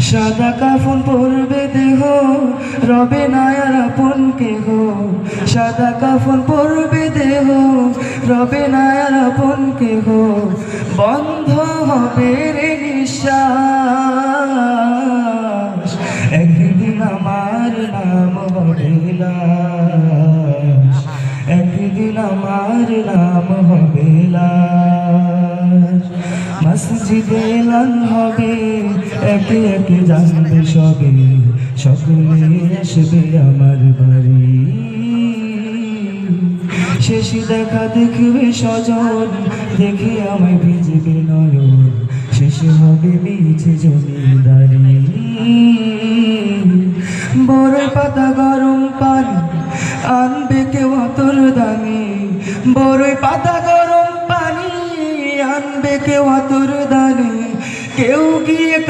সাদা কাফন পরবে দেহ, রবে নায়ার আপন কেহ। সাদা কাফন পরবে দেহ, রবে নায়ার আপন কেহ। বন্ধ হবে রে নিঃশ্বাস। মসজিদে লান হবে। একে একে জানবে সবে। সকলে আসবে আমার বাড়ি। শেষ দেখা দেখবে স্বজন। দেখে আমায় ভিজবে নয়ন। শেষে হবে মিছে জমিদারি। বড় পাতা গরম পানি, আনবে কেউ তোর দামি। বড় পাতা গরম পানি, আনবে কেউ তোর দানি কেউ গিয়ে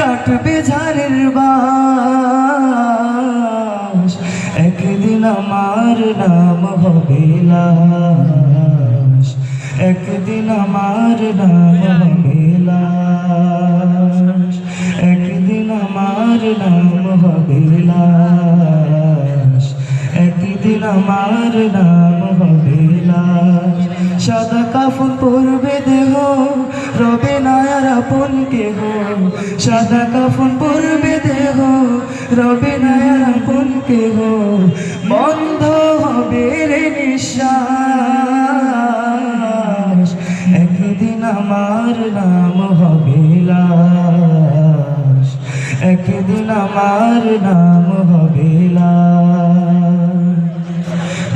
কাটবে ঝাড়ের বাস। একদিন আমার নাম হবে লাশ। একদিন আমার নাম হবে লাশ। একদিন আমার নাম হবে লাশ। একদিন আমার নাম হবে লাশ। সাদা কাফন পরবে দেহ, রবে নায়ার আপন কেহ। সাদা কাফন পরবে দেহ, রবে নায়ার আপন কেহ। বন্ধ হবে রে নিঃশ্বাস, একদিন আমার নাম হবে লাশ। একদিন আমার নাম হবে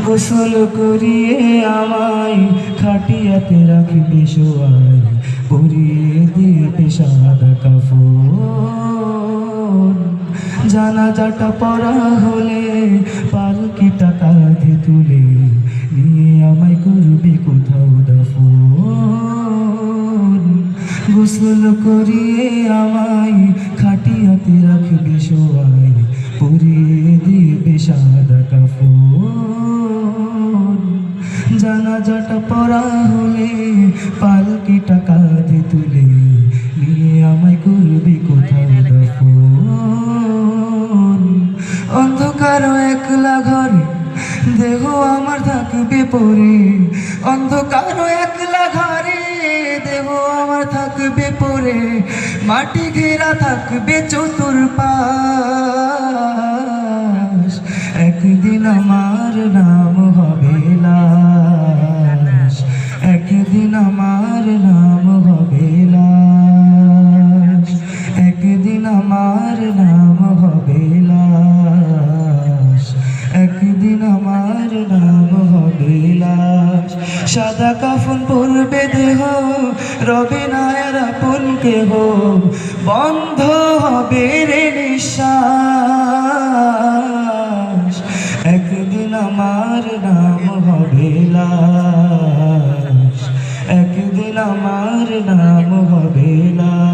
গোসল করিয়ে আমায় খাটিয়াতে রাখবে শোয়াই পরিয়ে সাদা কাফন জানাজাটা পড়া হলে পালকিটা কাঁধে তুলে নিয়ে আমায় করবি কোথাও দাফন। গোসল করিয়ে আমায় খাটিয়াতে রাখবে শোয়াই পরিয়ে দিবে সাদা কাফন। জানাজাটা পড়া হলে পালকিটা কাঁধে তুলে নিয়ে করবি কোথাও দাফন? অন্ধকার একলা ঘরে দেহ আমার থাকবে পরে। অন্ধকার একলা ঘরে দেহ আমার থাকবে পরে। মাটি ঘেরা থাকবে চতুর আমার নাম হবে লাশ। একদিন আমার নাম হবে লাশ। সাদা কাফন পরবে দেহ, রবে নায়ার আপন কেহ। বন্ধ হবে রে নিঃশ্বাস। একদিন আমার নাম হবে লাশ। একদিন আমার নাম হবে লাশ।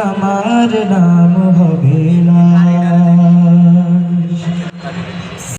আমার নাম